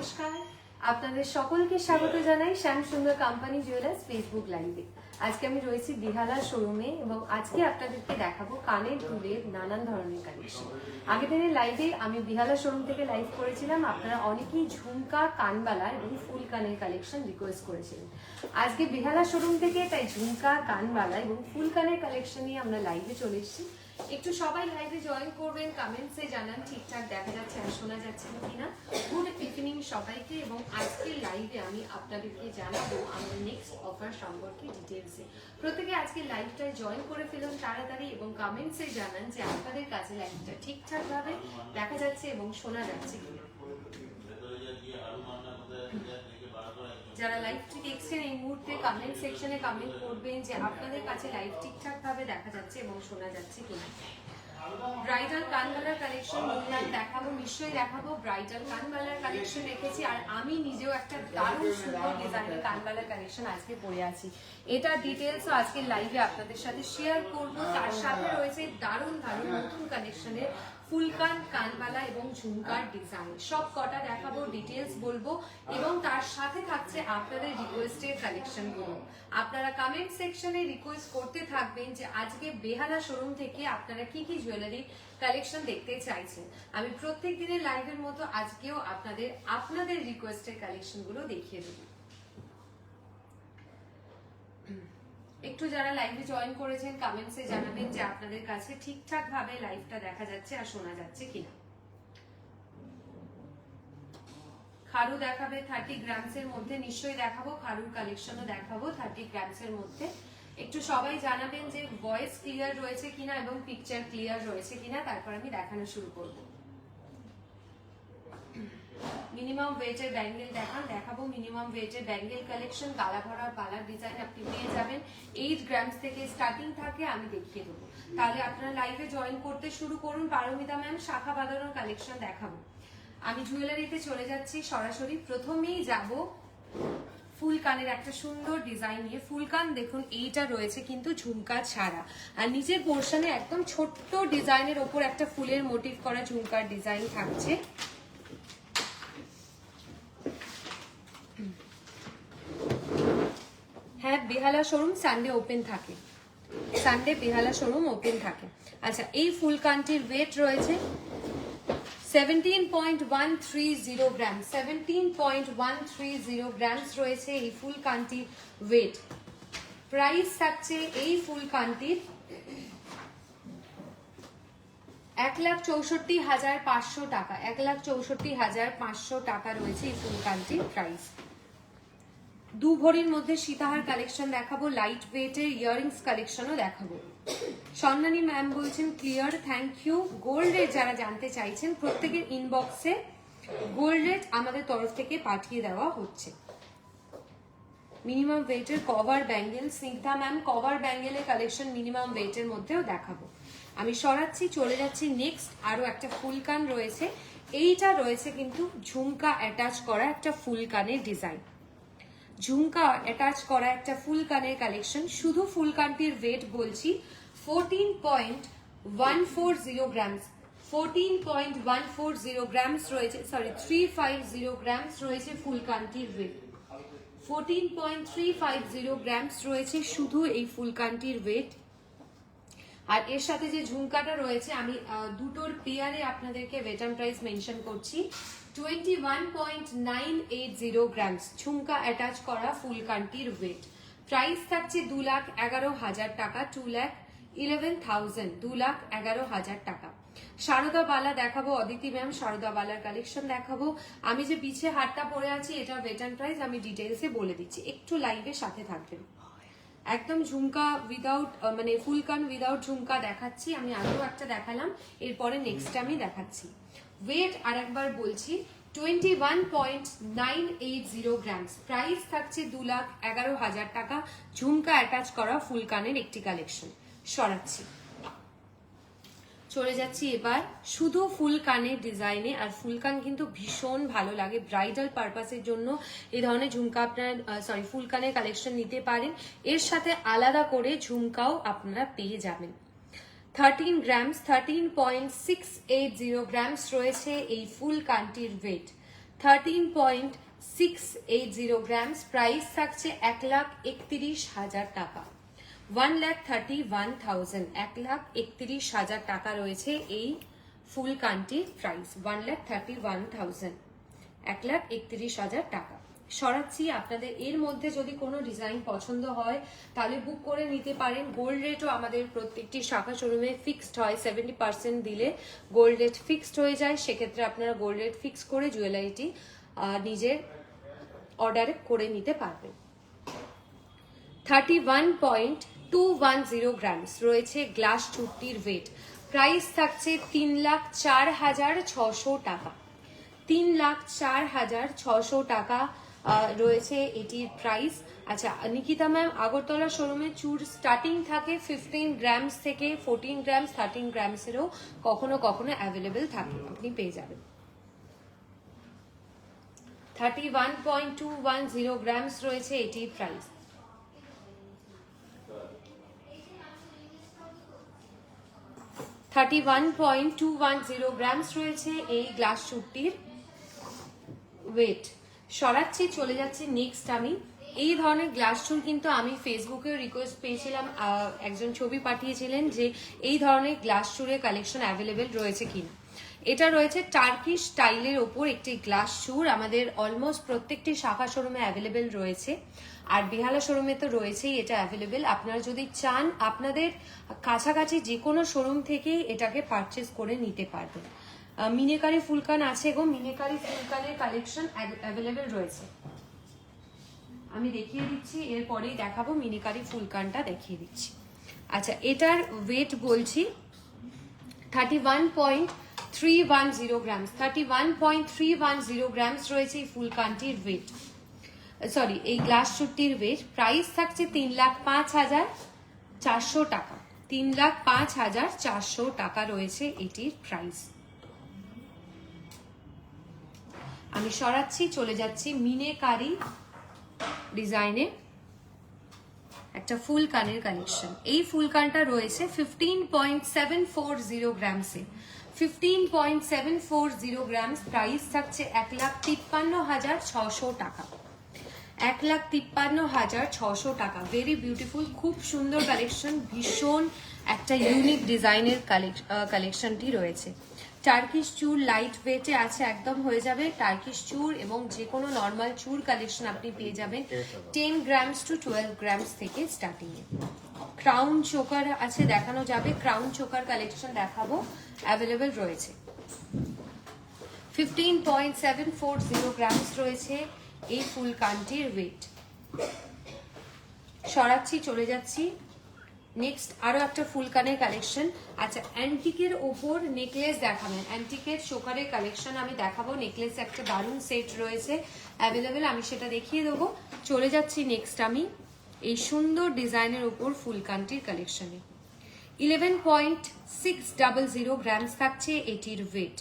নমস্কার। আপনাদের সকলকে স্বাগত জানাই শ্যাম সুন্দর কোম্পানি জুয়েলার্স ফেসবুক লাইভে আজকে আমি রয়েছি বিহালা শোরুমে এবং আজকে আপনাদেরকে দেখাবো কানের দুলের নানান ধরনের কালেকশন আগের দিনের লাইভে আমি বিহালা শোরুম থেকে লাইভ করেছিলাম। আপনারা অনেকেই ঝুমকা, কানবালা এবং ফুল কানের কালেকশন রিকোয়েস্ট করেছিলেন। আজকে বিহালা শোরুম থেকে তাই ঝুমকা, কানবালা এবং ফুল কানের কালেকশন নিয়ে আমরা লাইভে চলে এসেছি। একটু সবাই লাইভে জয়েন করবেন কমেন্টসে জানান, ঠিকঠাক দেখা যাচ্ছে আর শোনা যাচ্ছে কিনা। গুড ইভিনিং সবাইকে এবং আজকের লাইভে আমি আপনাদেরকে জানাব আমার নেক্সট অফার সম্পর্কে ডিটেলসে প্রত্যেকে আজকে লাইভটায় জয়েন করে ফেলুন তাড়াতাড়ি এবং কমেন্টসে জানান যে আপনাদের কাছে লাইভটা ঠিকঠাকভাবে দেখা যাচ্ছে এবং শোনা যাচ্ছে কিনা। যারা লাইভটি দেখছেন, এই মুহূর্তে কমেন্ট সেকশনে কমেন্ট করবেন যে আপনাদের কাছে লাইভ ঠিকঠাক ভাবে দেখা যাচ্ছে এবং শোনা যাচ্ছে কিনা। ব্রাইডাল কানবালার কালেকশন বললাম দেখাবো, নিশ্চয়ই দেখাবো। ব্রাইডাল কানবালার কালেকশন রেখেছি আর আমি নিজেও একটা দারুণ সুন্দর ডিজাইনের কানবালার কালেকশন আজকে পরে আছি। এটা ডিটেলসও আজকে লাইভে আপনাদের সাথে শেয়ার করব। তার সাথে রয়েছে দারুণ দারুণ নতুন কালেকশনের ফুলকান কানবালা এবং ঝুমকার ডিজাইন সব কটা দেখাবো ডিটেলস বলব এবং তার সাথে থাকছে আপনাদের রিকোয়েস্টের কালেকশনগুলো। আপনারা কমেন্ট সেকশনে রিকোয়েস্ট করতে থাকবেন যে আজকে বেহালা শোরুম থেকে আপনারা কি কি জুয়েলারি কালেকশন দেখতে চাইছেন। আমি প্রত্যেক দিনের লাইভের মতো আজকেও আপনাদের আপনাদের রিকোয়েস্টের কালেকশনগুলো দেখিয়ে দেবো। একটু যারা লাইভে জয়েন করেছেন কমেন্টসে জানাবেন যে আপনাদের কাছে ঠিকঠাক ভাবে লাইভটা দেখা যাচ্ছে আর শোনা যাচ্ছে কিনা। খারু দেখাবে থার্টি গ্রামস এর মধ্যে, নিশ্চয়ই দেখাবো, খারুর কালেকশনও দেখাবো থার্টি গ্রামস এর মধ্যে। একটু সবাই জানাবেন যে ভয়েস ক্লিয়ার রয়েছে কিনা এবং পিকচার ক্লিয়ার রয়েছে কিনা, তারপর আমি দেখানো শুরু করব। মিনিমাম ওয়েটের ব্যাঙ্গেল দেখান, দেখাবো মিনিমাম ওয়েটের ব্যাঙ্গেল কালেকশন গালা ভরা পালার ডিজাইন আপনি পেয়ে যাবেন। এইট গ্রামস থেকে স্টার্টিং থাকে, আমি দেখিয়ে দেবো। তাহলে আপনারা লাইভে জয়েন করতে শুরু করুন। পারমিতা ম্যাম শাখা বাঁধানোর কালেকশন দেখাবো। আমি জুয়েলারিতে চলে যাচ্ছি সরাসরি। প্রথমেই যাব ফুল কানের একটা সুন্দর ডিজাইন নিয়ে। ফুল কান দেখুন, এইটা রয়েছে কিন্তু ঝুমকা ছাড়া। আর নিচের পোর্শনে একদম ছোট্ট ডিজাইনের ওপর একটা ফুলের মোটিভ করা ঝুমকার ডিজাইন থাকছে। হ্যাঁ বেহালা শোরুম সানডে ওপেন থাকে। সানডে বেহালা শোরুম ওপেন থাকে। আচ্ছা এই ফুল কানটির ওয়েট রয়েছে seventeen point one three zero point one three zero রয়েছে এই ফুল কানটির ওয়েট প্রাইস থাকছে এই ফুল কানটির এক লাখ চৌষট্টি হাজার পাঁচশো টাকা। এক লাখ চৌষট্টি হাজার পাঁচশো টাকা রয়েছে এই ফুল কানটির প্রাইস দু ভরির মধ্যে সীতাহার কালেকশন দেখাবো লাইট ওয়েটের ইয়ারিংস কালেকশনও দেখাবো। স্বর্ণানী ম্যাম বলছেন clear thank you gold rate যারা জানতে চাইছেন, প্রত্যেকের ইনবক্সে গোল্ড রেট আমাদের তরফ থেকে পাঠিয়ে দেওয়া হচ্ছে। মিনিমাম ওয়েটের cover bangle Snigdha ma'am cover ব্যাঙ্গেলের collection minimum ওয়েটের মধ্যেও দেখাবো। আমি সরাচ্ছি, চলে যাচ্ছি নেক্সট আরও একটা ফুলকান রয়েছে। এইটা রয়েছে কিন্তু ঝুমকা অ্যাটাচ করা একটা ফুলকানের ডিজাইন ঝুমকা অ্যাটাচ করা একটা ফুল কানের কালেকশন শুধু ফুল কানটির ওয়েট বলছি fourteen point one four zero grams fourteen point one four zero grams রয়েছে sorry three five zero grams রয়েছে ফুল কানটির weight fourteen point three five zero grams রয়েছে শুধু এই ফুল কানটির ওয়েট আর এর সাথে যে ঝুমকাটা রয়েছে, আমি দুটোর পেয়ারে আপনাদেরকে ওয়েটার প্রাইস মেনশন করছি। Twenty one point nine eight zero grams ঝুমকা অ্যাটাচ করা ফুল কান্টির ওয়েট প্রাইস থাকছে দু লাখ এগারো হাজার টাকা টু লাখ ইলেভেন থাউজেন্ড দু লাখ এগারো হাজার টাকা। সারদা বালা দেখাবো, অদিতি ম্যাম সারদা বালার কালেকশন দেখাবো। আমি যে পিছে হাটটা পরে আছি এটা ওয়েটার প্রাইস আমি ডিটেলসে বলে দিচ্ছি। একটু লাইভের সাথে থাকবেন। একদম ঝুমকা উইদাউট মানে ফুল কান উইদাউট ঝুমকা দেখাচ্ছি। আমি আগেও একটা দেখালাম, এরপরে নেক্সট আমি দেখাচ্ছি। ওয়েট আর একবার বলছি twenty one point nine eight zero grams price থাকছে দু লাখ এগারো হাজার টাকা। ঝুমকা অ্যাটাচ করা ফুল কানের একটি কালেকশন সরাচ্ছি। চলে যাচ্ছি এবার। শুধু ফুল কানের ডিজাইনে আর ফুল কান কিন্তু ভীষণ ভালো লাগে। ব্রাইডাল পারপাসের জন্য এই ধরনের ঝুমকা আপনার সরি ফুল কানের কালেকশন নিতে পারেন। এর সাথে আলাদা করে ঝুমকাও আপনারা পেয়ে যাবেন। Thirteen grams thirteen point six eight zero grams রয়েছে এই ফুল কানটির weight thirteen point six eight zero grams price থাকছে এক লাখ একত্রিশ হাজার টাকা। One lakh thirty one thousand এক লাখ একত্রিশ হাজার টাকা রয়েছে এই ফুল কানটির price one lakh thirty one thousand এক লাখ একত্রিশ হাজার টাকা। সরাচ্ছি, আপনাদের এর মধ্যে যদি কোনো ডিজাইন পছন্দ হয়, তাহলে বুক করে নিতে পারেন। গোল্ড রেটও আমাদের প্রত্যেকটি শাখা শোরুমে ফিক্সড হয় সেভেন্টি পার্সেন্ট দিলে গোল্ড রেট ফিক্সড হয়ে যায়। সেক্ষেত্রে আপনারা গোল্ড রেট ফিক্স করে জুয়েলারিটি নিজের অর্ডারে করে নিতে পারবেন। Thirty one point two one zero grams রয়েছে গ্লাস চুট্টির ওয়েট প্রাইস থাকছে তিন লাখ চার হাজার ছশো টাকা। তিন লাখ চার হাজার ছশো টাকা রয়েছে এটির প্রাইস আচ্ছা নিকিতা ম্যাম আগরতলা শোরুমে চুর স্টার্টিং থাকে ফিফটিন গ্রামস থেকে ফোরটিন গ্রামস থার্টিন গ্রামসেরও কখনো কখনো অ্যাভেলেবেল থাকে। আপনি পেয়ে যাবেন। Thirty one point two one zero grams রয়েছে এটির price thirty one point two one zero grams রয়েছে এই গ্লাস শুটটির ওয়েট সরাচ্ছি, চলে যাচ্ছে নেক্সট আমি। এই ধরনের গ্লাস চুল কিন্তু আমি ফেসবুকেও রিকোয়েস্ট পেয়েছিলাম একজন ছবি পাঠিয়েছিলেন যে এই ধরনের গ্লাস চুরের কালেকশন অ্যাভেলেবেল রয়েছে কিনা। এটা রয়েছে টার্কি স্টাইলের ওপর একটি গ্লাস চুর আমাদের অলমোস্ট প্রত্যেকটি শাখা শোরুমে অ্যাভেলেবেল রয়েছে। আর বেহালা শোরুমে তো রয়েছেই, এটা অ্যাভেলেবেল আপনারা যদি চান, আপনাদের কাছাকাছি যে কোনো শোরুম থেকেই এটাকে পারচেস করে নিতে পারবেন। মিনেকারি ফুলকান আছে গো, মিনেকারি ফুলকানের কালেকশন অ্যাভেলেবেল রয়েছে। আমি দেখিয়ে দিচ্ছি, এরপরেই দেখাবো মিনিকারি ফুলকানটা দেখিয়ে দিচ্ছি। আচ্ছা এটার ওয়েট বলছি thirty one point three one zero grams thirty one point three one zero grams রয়েছে এই ফুলকানটির ওয়েট সরি এই গ্লাস চুট্টির ওয়েট প্রাইস থাকছে তিন লাখ পাঁচ হাজার চারশো টাকা। তিন লাখ পাঁচ হাজার চারশো টাকা রয়েছে এটির প্রাইস আমি সরাচ্ছি, চলে যাচ্ছি মিনে মিনেকারি ডিজাইনে একটা ফুল কানের কালেকশন এই ফুল কানটা রয়েছে fifteen point seven four zero গ্রামসে fifteen point seven four zero grams price থাকছে এক লাখ তিপ্পান্ন হাজার ছশো টাকা। এক লাখ তিপ্পান্ন হাজার ছশো টাকা। ভেরি বিউটিফুল খুব সুন্দর কালেকশন ভীষণ একটা ইউনিক ডিজাইনের কালেকশনটি রয়েছে। টার্কিশ চুর লাইট ওয়েটে আছে, একদম হয়ে যাবে। টার্কিশ চুর এবং যে কোনো নর্মাল চুর কালেকশন আপনি পেয়ে যাবেন ten grams to twelve grams থেকে স্টার্টিং এ। ক্রাউন চোকার আছে, দেখানো যাবে। ক্রাউন চোকার কালেকশন দেখাবো। অ্যাভেলেবেল রয়েছে। Fifteen point seven four zero grams রয়েছে এই ফুল কানটির ওয়েট সরাচ্ছি, চলে যাচ্ছি। নেক্সট আরও একটা ফুল কানের কালেকশন আচ্ছা অ্যান্টিকের ওপর নেকলেস দেখাবেন। অ্যান্টিকের শোকারের কালেকশন আমি দেখাবো। নেকলেস একটা দারুণ সেট রয়েছে। অ্যাভেলেবেল আমি সেটা দেখিয়ে দেবো। চলে যাচ্ছি নেক্সট আমি। এই সুন্দর ডিজাইনের ওপর ফুলকানটির কালেকশনে eleven point six double zero grams থাকছে এটির weight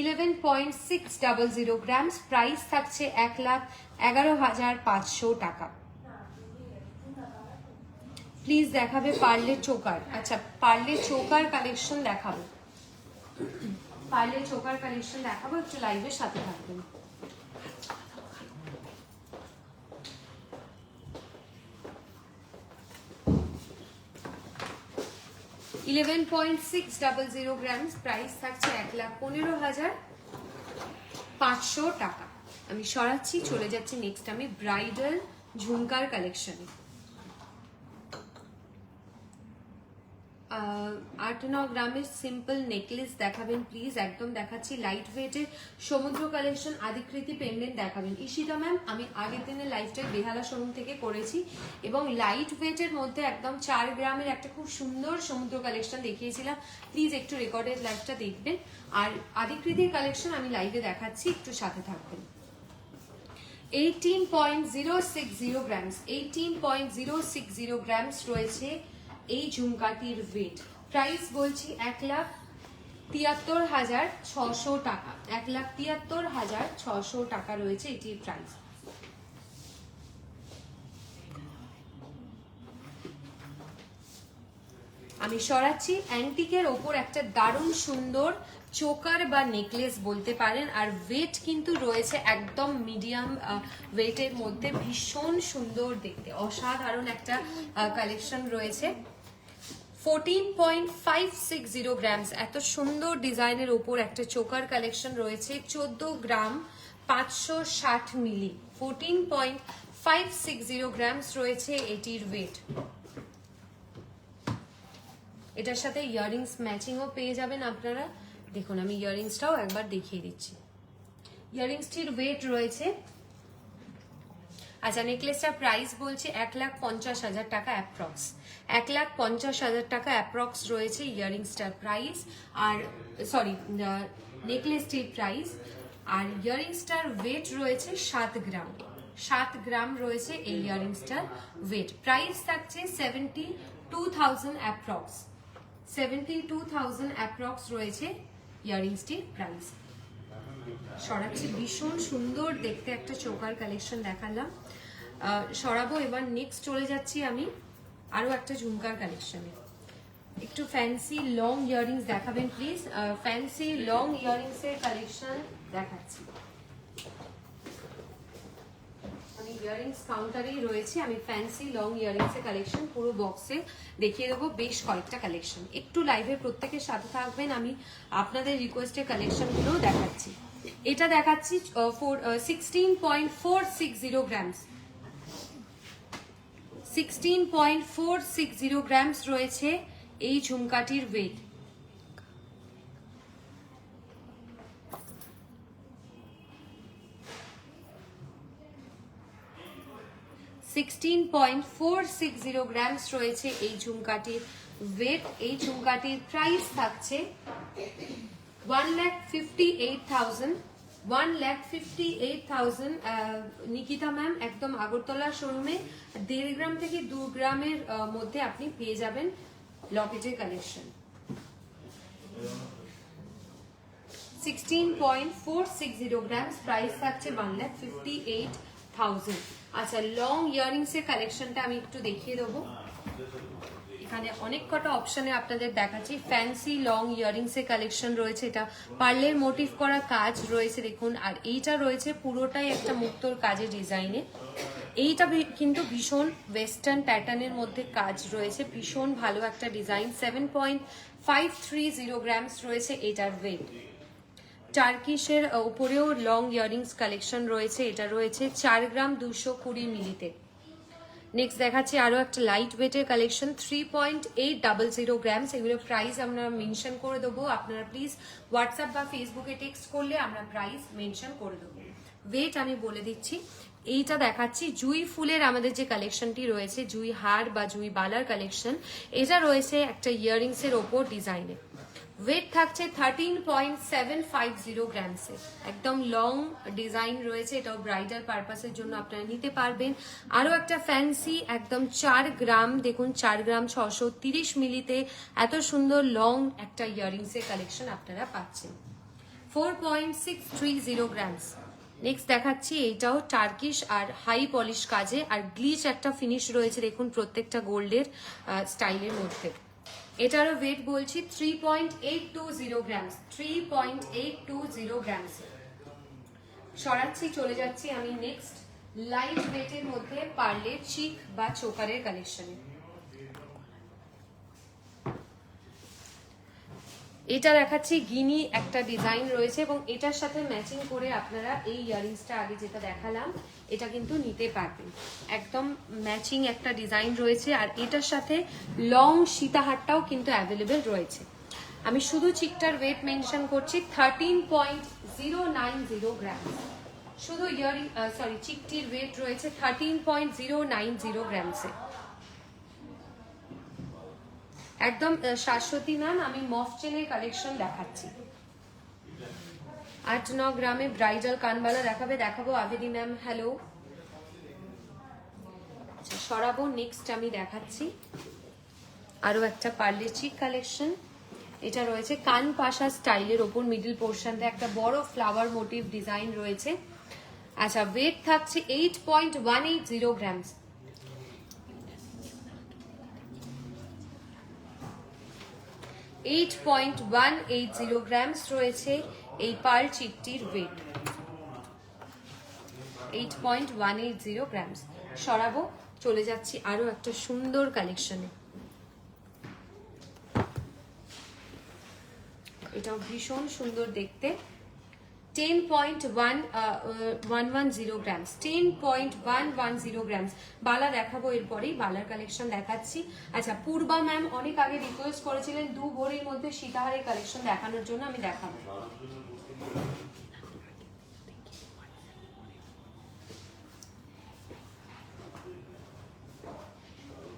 eleven point six double zero grams price থাকছে এক লাখ এগারো হাজার পাঁচশো টাকা। প্লিজ দেখাবে পার্লের চোকার। আচ্ছা পার্লের চোকার কালেকশন দেখাবো। পার্লের চোকার কালেকশন দেখাবো, একটু লাইভের সাথে থাকবেন। Eleven point six double zero grams price থাকছে এক লাখ পনেরো হাজার পাঁচশো টাকা। আমি সরাচ্ছি, চলে যাচ্ছি নেক্সট আমি ব্রাইডাল ঝুমকার কালেকশনে আট ন গ্রামের সিম্পল নেকলেস দেখাবেন প্লিজ একদম দেখাচ্ছি লাইট ওয়েটের সমুদ্র কালেকশন আদিকৃতি পেন্ডেন্ট দেখাবেন। ঈশিতা ম্যাম আমি আগের দিনে লাইফস্টাইল বেহালা শোরুম থেকে করেছি এবং লাইট ওয়েটের মধ্যে একদম চার গ্রামের একটা খুব সুন্দর সমুদ্র কালেকশন দেখিয়েছিলাম। প্লিজ একটু রেকর্ডেড লাইফটা দেখবেন। আর আদিকৃতির কালেকশন আমি লাইভে দেখাচ্ছি, একটু সাথে থাকবেন। Eighteen point zero six zero grams eighteen point zero six zero grams রয়েছে এই ঝুমকাটির ওয়েট প্রাইস বলছি এক লাখ তিয়াত্তর হাজার ছশো টাকা। এক লাখ তিয়াত্তর হাজার ছশো টাকা রয়েছে এটির প্রাইস আমি সরাচ্ছি অ্যান্টিকের ওপর একটা দারুণ সুন্দর চোকার বা নেকলেস বলতে পারেন, আর ওয়েট কিন্তু রয়েছে একদম মিডিয়াম ওয়েটের মধ্যে ভীষণ সুন্দর দেখতে। অসাধারণ একটা কালেকশন রয়েছে। Fourteen point five six zero grams এত সুন্দর ডিজাইনের ওপর একটা চোকার কালেকশন রয়েছে, চোদ্দ গ্রাম পাঁচশো ষাট মিলি। Fourteen point five six zero grams রয়েছে এটির ওয়েট এটার সাথে ইয়াররিংস ম্যাচিংও পেয়ে যাবেন আপনারা। দেখুন, আমি ইয়াররিংসটাও একবার দেখিয়ে দিচ্ছি। ইয়াররিংসটির ওয়েট রয়েছে। আচ্ছা নেকলেসটার প্রাইস বলছে এক লাখ পঞ্চাশ হাজার টাকা অ্যাপ্রক্স এক লাখ পঞ্চাশ হাজার টাকা অ্যাপ্রক্স রয়েছে ইয়াররিংসটার প্রাইস, আর সরি নেকলেসটির প্রাইস আর ইয়াররিংসটার ওয়েট রয়েছে সাত গ্রাম। সাত গ্রাম রয়েছে এই ইয়াররিংসটার ওয়েট প্রাইস থাকছে seventy two thousand approx seventy two thousand approx রয়েছে ইয়াররিংসটির প্রাইস সরাচ্ছি, ভীষণ সুন্দর দেখতে একটা চোকার কালেকশন দেখালাম। সরাবো, এবার নেক্সট চলে যাচ্ছি আমি। আরও একটা ঝুমকার কালেকশনে একটু ফ্যান্সি লং ইয়াররিংস দেখাবেন প্লিজ ফ্যান্সি লং ইয়াররিংস এর কালেকশন দেখাচ্ছি। আমি ইয়াররিংস কাউন্টারেই রয়েছে, আমি ফ্যান্সি লং ইয়াররিংস এর কালেকশন পুরো বক্সে দেখিয়ে দেবো, বেশ কয়েকটা কালেকশন একটু লাইভে প্রত্যেকের সাথে থাকবেন, আমি আপনাদের রিকোয়েস্টের কালেকশনগুলো দেখাচ্ছি। এটা দেখাচ্ছি sixteen point four six zero grams sixteen point four six zero grams রয়েছে এই ঝুমকাটির weight sixteen point four six zero grams রয়েছে এই ঝুমকাটির ওয়েট এই ঝুমকাটির প্রাইস থাকছে one lakh fifty eight thousand one lakh fifty eight thousand Nikita ma'am একদম আগরতলা শোরুমে দেড় গ্রাম থেকে দু গ্রামের মধ্যে আপনি পেয়ে যাবেন লকেটের collection sixteen point four six zero grams price থাকছে one lakh fifty eight thousand আচ্ছা লং ইয়ারিংস এর কালেকশনটা আমি একটু দেখিয়ে দেবো। এখানে অনেক কটা অপশনে আপনাদের দেখাচ্ছি। ফ্যান্সি লং ইয়ারিংস এর কালেকশন রয়েছে। এটা পার্লের মোটিভ করা কাজ রয়েছে, দেখুন। আর এইটা রয়েছে পুরোটাই একটা মুক্তর কাজের ডিজাইনে এইটা কিন্তু ভীষণ ওয়েস্টার্ন প্যাটার্নের মধ্যে কাজ রয়েছে। ভীষণ ভালো একটা design seven point five three zero grams রয়েছে এটার ওয়েট টার্কিশের উপরেও লং ইয়ারিংস কালেকশন রয়েছে। এটা রয়েছে চার গ্রাম দুশো কুড়ি মিলিতে। নেক্সট দেখাচ্ছি আরও একটা লাইট ওয়েটের collection three point eight double zero grams এগুলোর প্রাইস আমরা মেনশন করে দেবো। আপনারা প্লিজ হোয়াটসঅ্যাপ বা ফেসবুকে টেক্সট করলে আমরা প্রাইস মেনশন করে দেবো। ওয়েট আমি বলে দিচ্ছি। এইটা দেখাচ্ছি। জুই ফুলের আমাদের যে কালেকশনটি রয়েছে, জুই হার বা জুই বালার কালেকশন এটা রয়েছে একটা ইয়াররিংস এর ওপর ডিজাইনে ওয়েট থাকছে thirteen point seven five zero গ্রামসে একদম লং ডিজাইন রয়েছে, এটাও ব্রাইডাল পারপাসের জন্য আপনারা নিতে পারবেন। আরও একটা ফ্যান্সি একদম চার গ্রাম দেখুন চার গ্রাম ছশো তিরিশ মিলিতে এত সুন্দর লং একটা ইয়াররিংসের কালেকশন আপনারা পাচ্ছেন। Four point six three zero grams next দেখাচ্ছি, এইটাও টার্কিশ আর হাই পলিশ কাজে। আর গ্লিচ একটা ফিনিশ রয়েছে, দেখুন প্রত্যেকটা গোল্ডের স্টাইলের মধ্যে। এটারও ওয়েট বলছি three point eight two zero grams three point eight two zero grams সরাচ্ছি, চলে যাচ্ছি আমি নেক্সট লাইট ওয়েটের মধ্যে পার্লে চিক বা চোকারের কালেকশনে এটা দেখাচ্ছি, গিনি একটা ডিজাইন রয়েছে এবং এটার সাথে ম্যাচিং করে আপনারা এই ইয়ারিংসটা আগে যেটা দেখালাম, এটা কিন্তু নিতে পারবেন। একদম ম্যাচিং একটা ডিজাইন রয়েছে আর এটার সাথে লং সীতাহারটাও কিন্তু অ্যাভেলেবেল রয়েছে। আমি শুধু চিকটার ওয়েট মেনশন করছি thirteen point zero nine zero gram শুধু ইয়ারিং সরি চিকটির ওয়েট রয়েছে thirteen point zero nine zero গ্রামসে একদম শাশ্বতী ম্যাম আমি মফ চেনের কালেকশন দেখাচ্ছি। আট ন গ্রামে ব্রাইডাল কানবালা দেখাবে, দেখাবো আভেদি ম্যাম হ্যালো সরাবো নেক্সট আমি দেখাচ্ছি। আরও একটা পার্লে চিক কালেকশন এটা রয়েছে কান পাশা স্টাইলের ওপর মিডল পোর্শনটা একটা বড় ফ্লাওয়ার মোটিভ ডিজাইন রয়েছে। আচ্ছা ওয়েট থাকছে eight point one eight zero grams eight point one eight zero grams রয়েছে এই pearl চিটটির weight eight point one eight zero grams সরাবো, চলে যাচ্ছি আরও একটা সুন্দর কালেকশনে এটাও ভীষণ সুন্দর দেখতে। Ten point one one one zero grams ten point one one zero grams বালা দেখাবো এরপরেই, বালার কালেকশন দেখাচ্ছি। আচ্ছা পূর্বা ম্যাম অনেক আগে রিকোয়েস্ট করেছিলেন দু ভরির মধ্যে সীতাহারের কালেকশন দেখানোর জন্য, আমি দেখাবো।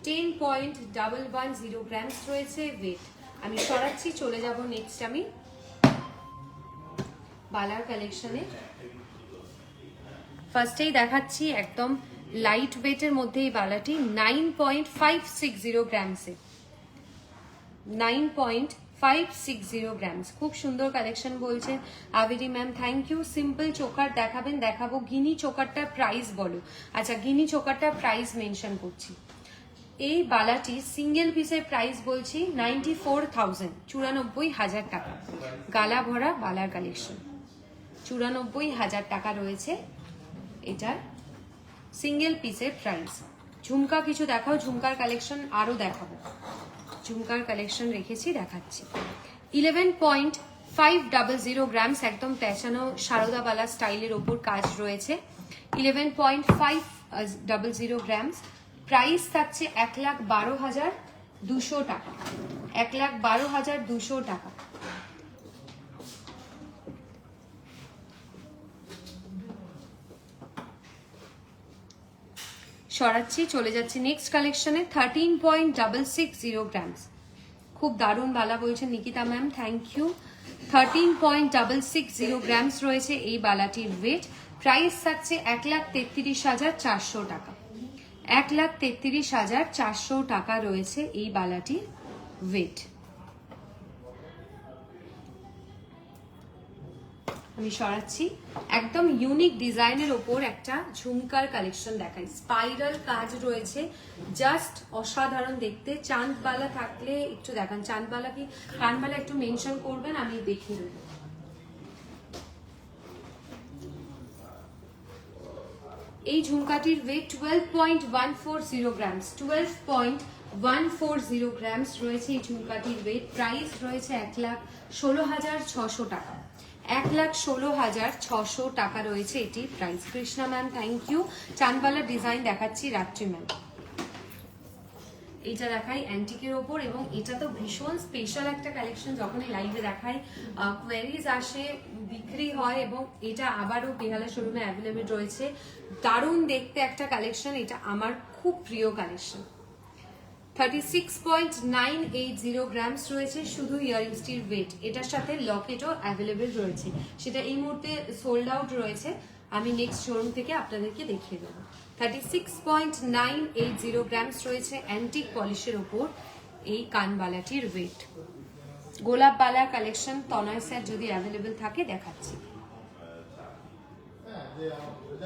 Ten point double one zero grams রয়েছে ওয়েট আমি সরাচ্ছি, চলে যাব নেক্সট আমি। বালার কালেকশনে ফার্স্টেই দেখাচ্ছি একদম লাইট ওয়েটের মধ্যে এই বালাটি nine point five six zero গ্রামসে nine point five six zero grams খুব সুন্দর কালেকশন বলছেন আবেরি ma'am. Thank you simple choker দেখাবেন, দেখাবো। গিনি চোকারটার প্রাইস বলো। আচ্ছা গিনি চোকারটার প্রাইস মেনশন করছি। এই বালাটি সিঙ্গেল পিসের প্রাইস বলছি নাইনটি ফোর থাউজেন্ড চুরানব্বই হাজার টাকা। গালা ভরা বালার কালেকশন চুরানব্বই হাজার টাকা রয়েছে এটার সিঙ্গেল পিসের প্রাইস ঝুমকা কিছু দেখাও, ঝুমকার কালেকশন আরও দেখাবো। ঝুমকার কালেকশন রেখেছি, দেখাচ্ছি। Eleven point five double zero grams একদম পেঁচানো সারদাবালা স্টাইলের ওপর কাজ রয়েছে। Eleven point five double zero grams price থাকছে এক লাখ বারো হাজার দুশো টাকা। এক লাখ বারো হাজার দুশো টাকা। সরাচ্ছি চলে যাচ্ছি নেক্সট কালেকশনে thirteen point double six zero grams খুব দারুণ বালা বলছেন Nikita ma'am thank you thirteen point double six zero grams রয়েছে এই বালাটির ওয়েট প্রাইস থাকছে এক লাখ তেত্রিশ হাজার চারশো টাকা। এক লাখ তেত্রিশ হাজার চারশো টাকা রয়েছে এই বালাটির ওয়েট আমি সরাচ্ছি। একদম ইউনিক ডিজাইনের ওপর একটা ঝুমকার কালেকশন দেখাই। স্পাইরাল কাজ রয়েছে। জাস্ট অসাধারণ দেখতে। চাঁদবালা থাকলে একটু দেখান। চাঁদবালা কি? কানবালা একটু মেনশন করবেন, আমি দেখিয়ে দেবো। এই ঝুমকাটির weight twelve point one four zero grams twelve point one four zero grams রয়েছে এই ঝুমকাটির ওয়েট প্রাইস রয়েছে এক লাখ ষোলো হাজার ছশো টাকা। এক লাখ ষোলো হাজার ছশো টাকা রয়েছে এটির price. Krishna ma'am thank you চাঁদবালা design দেখাচ্ছি রাত্রি ম্যাম। এটা দেখাই অ্যান্টিকের ওপর এবং এটা তো ভীষণ স্পেশাল একটা কালেকশন যখনই লাইভে দেখাই কোয়ারিজ আসে, বিক্রি হয় এবং এটা আবারও বেহালা শোরুমে অ্যাভেলেবেল রয়েছে। দারুণ দেখতে একটা কালেকশন এটা আমার খুব প্রিয় collection thirty six point nine eight zero grams রয়েছে শুধু ইয়ারিংসটির ওয়েট এটার সাথে লকেটও অ্যাভেলেবেল রয়েছে। সেটা এই মুহূর্তে সোল্ড আউট রয়েছে। আমি নেক্সট শোরুম থেকে আপনাদেরকে দেখিয়ে দেবো। Thirty six point nine eight zero grams রয়েছে অ্যান্টিক পলিশের ওপর এই কানবালাটির ওয়েট গোলাপ বালার কালেকশন তনয় স্যার যদি অ্যাভেলেবেল থাকে দেখাচ্ছি।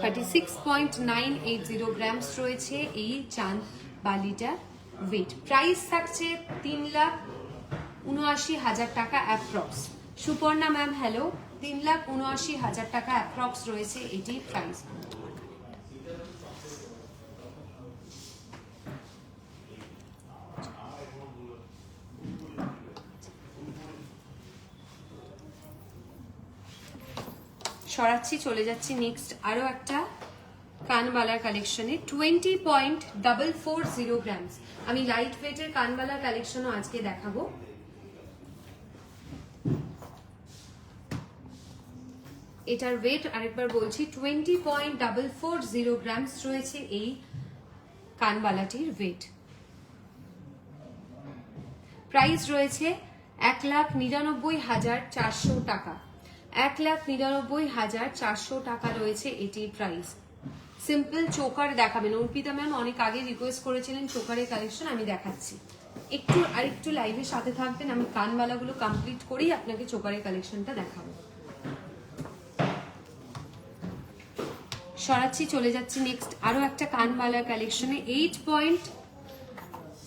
Thirty six point nine eight zero grams রয়েছে এই চাঁদ বালিটার ওয়েট প্রাইস থাকছে তিন লাখ উনআশি হাজার টাকা অ্যাপ্রক্স সুপর্ণা ম্যাম হ্যালো তিন লাখ উনআশি হাজার টাকা অ্যাপ্রক্স রয়েছে এটির প্রাইস সরাচ্ছি, চলে যাচ্ছি নেক্সট আরও একটা কানবালার কালেকশনে twenty point double four zero grams আমি লাইট ওয়েটের কানবালার কালেকশনও আজকে দেখাবো। এটার ওয়েট আরেকবার বলছি twenty point double four zero grams রয়েছে এই কানবালাটির ওয়েট প্রাইস রয়েছে এক লাখ নিরানব্বই হাজার চারশো টাকা। এক লাখ নিরানব্বই হাজার চারশো টাকা রয়েছে এটির প্রাইস সিম্পল চোকার দেখাবেন। অর্পিতা ম্যাম অনেক আগে রিকোয়েস্ট করেছিলেন চোকারের কালেকশন আমি দেখাচ্ছি। একটু আর একটু লাইভের সাথে থাকবেন, আমি কানবালাগুলো কমপ্লিট করেই আপনাকে চোকারের কালেকশনটা দেখাবো। সরাচ্ছি, চলে যাচ্ছি নেক্সট আরও একটা কানবালার কালেকশনে eight point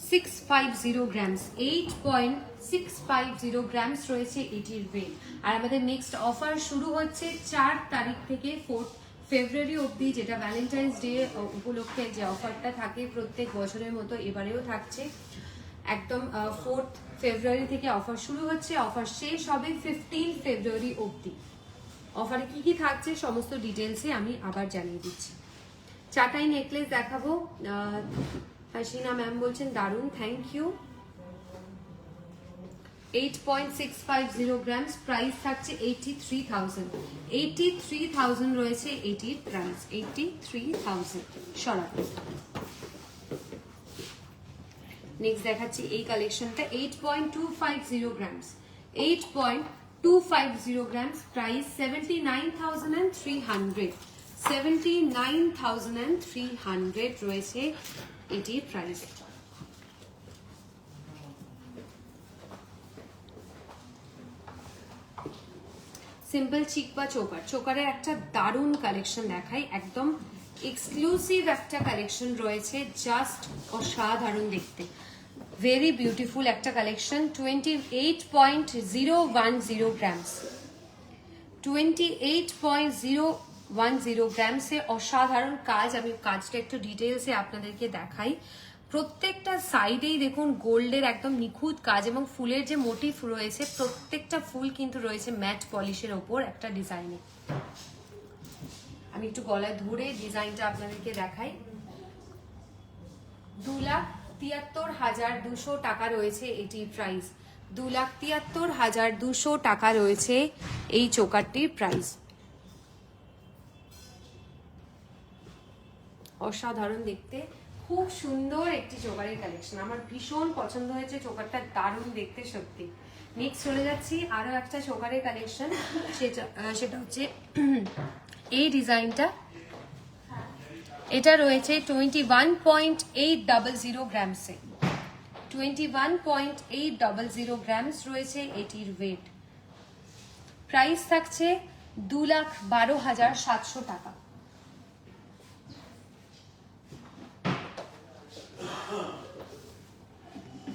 six five zero grams eight point six five zero grams রয়েছে এটির ওয়েট আর আমাদের নেক্সট অফার শুরু হচ্ছে চার তারিখ থেকে ফোর্থ ফেব্রুয়ারি অবধি যেটা ভ্যালেন্টাইন্স ডে উপলক্ষে যে অফারটা থাকে, প্রত্যেক বছরের মতো এবারেও থাকছে। একদম ফোর্থ ফেব্রুয়ারি থেকে অফার শুরু হচ্ছে। অফার শেষ হবে ফিফটিন ফেব্রুয়ারি অবধি। অফারে কি কি থাকছে সমস্ত ডিটেলসে আমি আবার জানিয়ে দিচ্ছি। চাটাই নেকলেস দেখাবো। হাসিনা ম্যাম বলছেন, দারুণ thank you eight point six five zero grams price থাকছে eighty three thousand eighty three thousand রয়েছে এটির প্রাইস এইটি থ্রি নেক্সট দেখাচ্ছি এই কালেকশনটা eight point two five zero grams eight point two five zero grams price seventy nine thousand and three hundred seventy nine thousand and three hundred রয়েছে এটির price simple চিক বা choker. চোকারে একটা দারুণ collection দেখাই, একদম এক্সক্লুসিভ একটা কালেকশন রয়েছে just অসাধারণ দেখতে। ভেরি বিউটিফুল একটা collection twenty eight point zero one zero grams twenty eight point zero one zero গ্রামসে অসাধারণ কাজ, আমি কাজটা একটু ডিটেলসে আপনাদেরকে দেখাই। প্রত্যেকটা সাইডেই দেখুন গোল্ডের একদম নিখুঁত কাজ এবং ফুলের যে মোটিভ রয়েছে, প্রত্যেকটা ফুল কিন্তু রয়েছে ম্যাট পলিশের ওপর একটা ডিজাইনে আমি একটু গলায় ধরে ডিজাইনটা আপনাদেরকে দেখাই। দু লাখ তিয়াত্তর হাজার দুশো টাকা রয়েছে এটি প্রাইস দু লাখ তিয়াত্তর হাজার দুশো টাকা রয়েছে এই চোকারটির প্রাইস অসাধারণ দেখতে। খুব সুন্দর একটি চোকারের কালেকশন আমার ভীষণ পছন্দ হয়েছে চোকারটা দারুণ দেখতে সত্যি। নেক্সট চলে যাচ্ছি আরও একটা চোকারের কালেকশন সেটা সেটা হচ্ছে এই ডিজাইনটা। এটা রয়েছে twenty one point eight double zero গ্রামসে twenty one point eight double zero grams রয়েছে এটির ওয়েট প্রাইস থাকছে দু লাখ বারো হাজার সাতশো টাকা।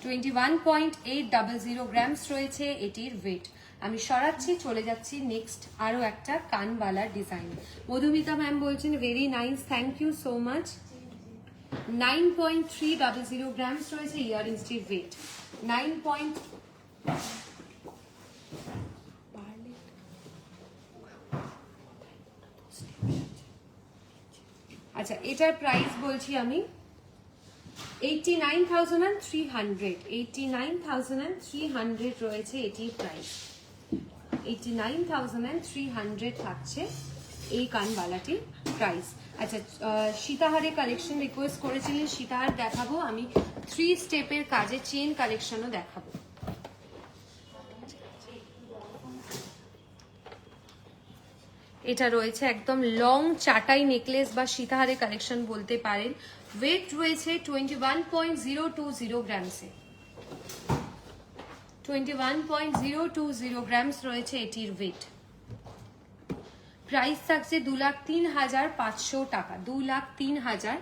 Twenty one point eight double zero grams রয়েছে এটির ওয়েট আমি সরাচ্ছি, চলে যাচ্ছি নেক্সট আরও একটা কানওয়ালা ডিজাইন মধুমিতা ম্যাম বলছেন very nice thank you so much nine point three double zero grams রয়েছে ইয়ারিংসটির ওয়েট নাইন পয়েন্ট আচ্ছা এটার প্রাইস বলছি আমি eighty nine thousand three nine thousand রয়েছে এটির price nine thousand three hundred থাকছে এই কানবালাটির প্রাইস আচ্ছা আহ, সীতাহারে কালেকশন রিকোয়েস্ট করেছিলেন সীতাহার দেখাবো। আমি থ্রি স্টেপের কাজে চেন কালেকশনও দেখাবো। এটা রয়েছে একদম লং চাটাই নেকলেস বা সীতাহারে কালেকশন বলতে পারেন। ওয়েট রয়েছে twenty one point zero two zero গ্রামসে grams রয়েছে এটির ওয়েট প্রাইস থাকছে দু লাখ তিন হাজার পাঁচশো টাকা। দু লাখ তিন হাজার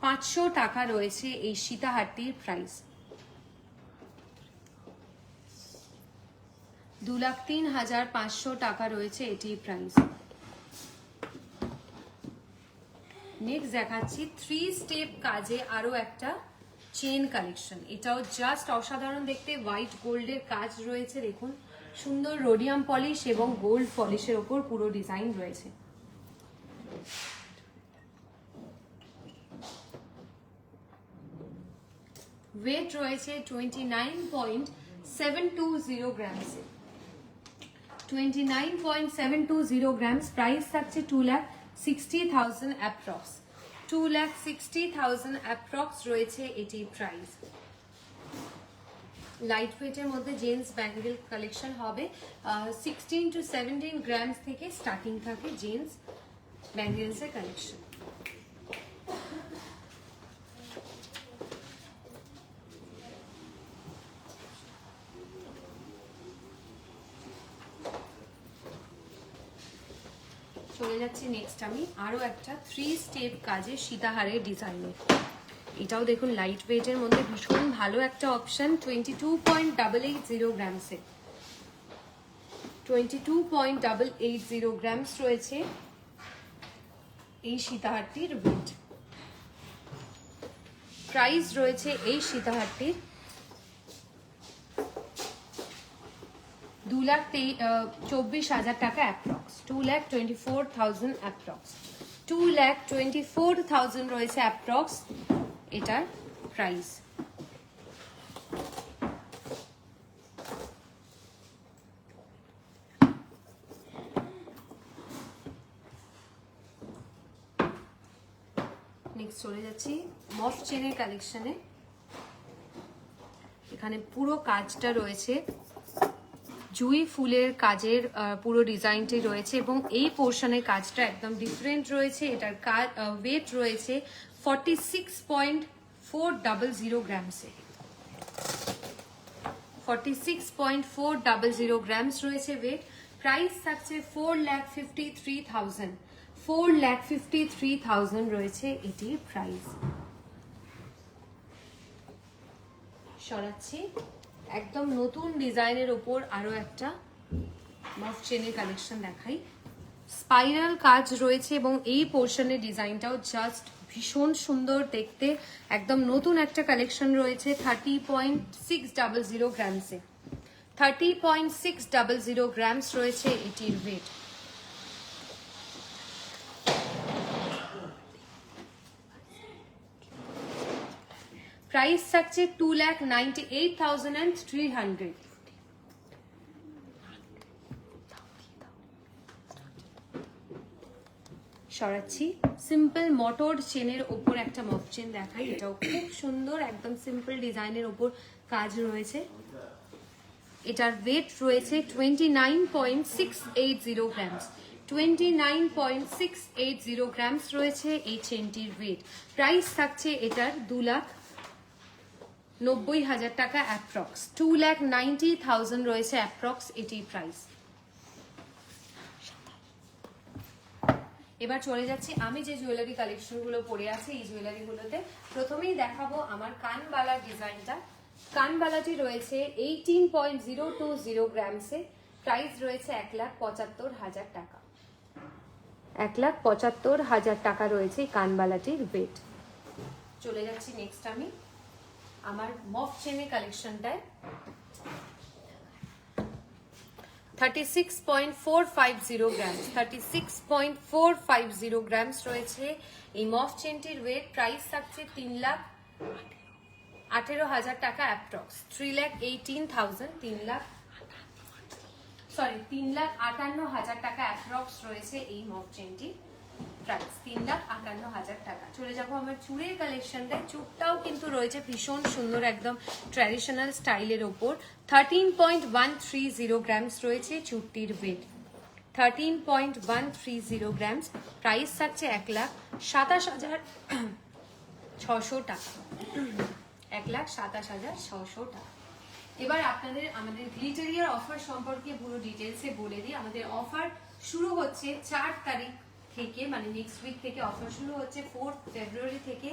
পাঁচশো টাকা রয়েছে এই সীতাহারটির প্রাইস দু লাখ তিন হাজার পাঁচশো টাকা রয়েছে এটির প্রাইস নেক্সট দেখাচ্ছি থ্রি স্টেপ কাজে আরও একটা চেন কালেকশন এটাও জাস্ট অসাধারণ দেখতে। হোয়াইট গোল্ডের কাজ রয়েছে, দেখুন। সুন্দর রোডিয়াম পলিশ এবং গোল্ড পলিশের ওপর পুরো ডিজাইন রয়েছে। ওয়েট রয়েছে twenty nine point seven two zero গ্রামসে twenty nine point seven two zero grams price থাকছে two lakh sixty thousand approx two lakh sixty thousand approx রয়েছে এটির প্রাইস লাইট ওয়েটের মধ্যে জেন্টস ব্যাঙ্গেল কালেকশন হবে। Sixteen two seventeen grams থেকে starting থাকে gents ব্যাঙ্গেলসের collection চলে যাচ্ছি নেক্সট আমি। আরও একটা থ্রি স্টেপ কাজে সীতাহারের ডিজাইনে এটাও দেখুন লাইট ওয়েটের মধ্যে ভীষণ ভালো একটা option twenty two point double eight zero গ্রামসে twenty two point double eight zero grams রয়েছে এই সীতাহারটির প্রাইস রয়েছে এই সীতাহারটির দু লাখ চব্বিশ হাজার টাকা two lakh twenty four thousand approx two lakh twenty four thousand রয়েছে অ্যাপ্রক্স এটার প্রাইস নেক্সট চলে যাচ্ছি মফ চেনের কালেকশনে এখানে পুরো কাজটা রয়েছে জুই ফুলের কাজের পুরো ডিজাইনটি রয়েছে এবং এই পোর্শনের কাজটা একদম ডিফারেন্ট রয়েছে। এটার কাজ ওয়েট রয়েছে forty six point four double zero গ্রামসে forty six point four double zero grams রয়েছে ওয়েট প্রাইস থাকছে four lakh fifty three thousand four lakh fifty three thousand রয়েছে এটির প্রাইস সরাচ্ছি। একদম নতুন ডিজাইনের ওপর আরও একটা মফ চেনের কালেকশন দেখাই। স্পাইরাল কাজ রয়েছে এবং এই পোর্শনের ডিজাইনটাও জাস্ট ভীষণ সুন্দর দেখতে। একদম নতুন একটা কালেকশন রয়েছে thirty point six double zero গ্রামসে thirty point six double zero grams রয়েছে এটির ওয়েট প্রাইস থাকছে two lakh ninety eight thousand and three hundred সরাচ্ছি simple মটর চেনের ওপর একটা মফ চেন দেখাই। এটাও খুব সুন্দর, একদম সিম্পল ডিজাইনের ওপর কাজ রয়েছে। এটার ওয়েট রয়েছে twenty nine point six eight zero grams twenty nine point six eight zero grams রয়েছে এই চেনটির ওয়েট প্রাইস থাকছে এটার দু লাখ নব্বই হাজার টাকা approx two lakh ninety thousand রয়েছে অ্যাপ্রক্স এটির প্রাইস এবার চলে যাচ্ছি, আমি যে জুয়েলারি কালেকশনগুলো পরে আছি, এই জুয়েলারিগুলোতে প্রথমেই দেখাবো আমার কানবালা ডিজাইনটা। কানবালাটি রয়েছে eighteen point zero two zero গ্রামসে price রয়েছে এক লাখ পঁচাত্তর হাজার টাকা। এক লাখ পঁচাত্তর হাজার টাকা রয়েছে কানবালাটির ওয়েট চলে যাচ্ছি নেক্সট আমি। আমার মফ চেনের কালেকশনটায় thirty six point four five zero grams thirty six point four five zero grams রয়েছে। এই মফ চেনটির ওয়েট প্রাইস তিন লাখ আঠেরো হাজার টাকা অ্যাপ্রক্স থ্রি লাখ থাউজেন্ড তিন লাখ সরি তিন লাখ আটান্ন হাজার টাকা অ্যাপ্রক্স রয়েছে এই মফ প্রাইস তিন লাখ আটান্ন হাজার টাকা। চলে যাব আমার চুড়ের কালেকশনটায় চুড়টাও কিন্তু রয়েছে ভীষণ সুন্দর, একদম ট্র্যাডিশনাল স্টাইলের ওপর। Thirteen point one three zero grams রয়েছে চুটটির weight thirteen point one three zero grams price থাকছে এক লাখ সাতাশ হাজার ছশো টাকা। এক লাখ সাতাশ হাজার ছশো টাকা। এবার আপনাদের, আমাদের গ্লিটারিয়ার অফার সম্পর্কে পুরো ডিটেলসে বলে দিই। আমাদের অফার শুরু হচ্ছে চার তারিখ থেকে মানে নেক্সট উইক থেকে অফার শুরু হচ্ছে ফোর্থ ফেব্রুয়ারি থেকে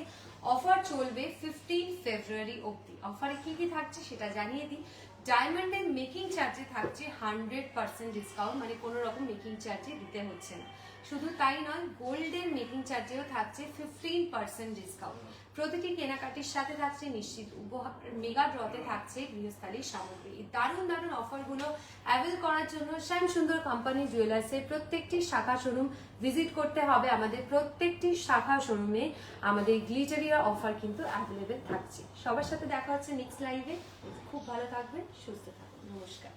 অফার চলবে ফিফটিন ফেব্রুয়ারি অবধি। অফারে কি কি থাকছে সেটা জানিয়ে দিই। ডায়মন্ডের মেকিং চার্জে থাকছে হান্ড্রেড পার্সেন্ট ডিসকাউন্ট মানে কোনো রকম মেকিং চার্জে দিতে হচ্ছে না। শুধু তাই নয় গোল্ডের মেকিং চার্জেও থাকছে ফিফটিন পার্সেন্ট ডিসকাউন্ট প্রতিটি কেনাকাটির সাথে থাকছে নিশ্চিত উপহার, মেগা ড্রতে থাকছে গৃহস্থালীর সামগ্রী। দারুণ দারুণ অফারগুলো অ্যাভেল করার জন্য শ্যাম সুন্দর কোম্পানি জুয়েলার্সের প্রত্যেকটি শাখা শোরুম ভিজিট করতে হবে। আমাদের প্রত্যেকটি শাখা শোরুমে আমাদের গ্লিটারিয়া অফার কিন্তু অ্যাভেলেবেল থাকছে। সবার সাথে দেখা হচ্ছে নেক্সট লাইভে খুব ভালো থাকবেন, সুস্থ থাকবেন নমস্কার।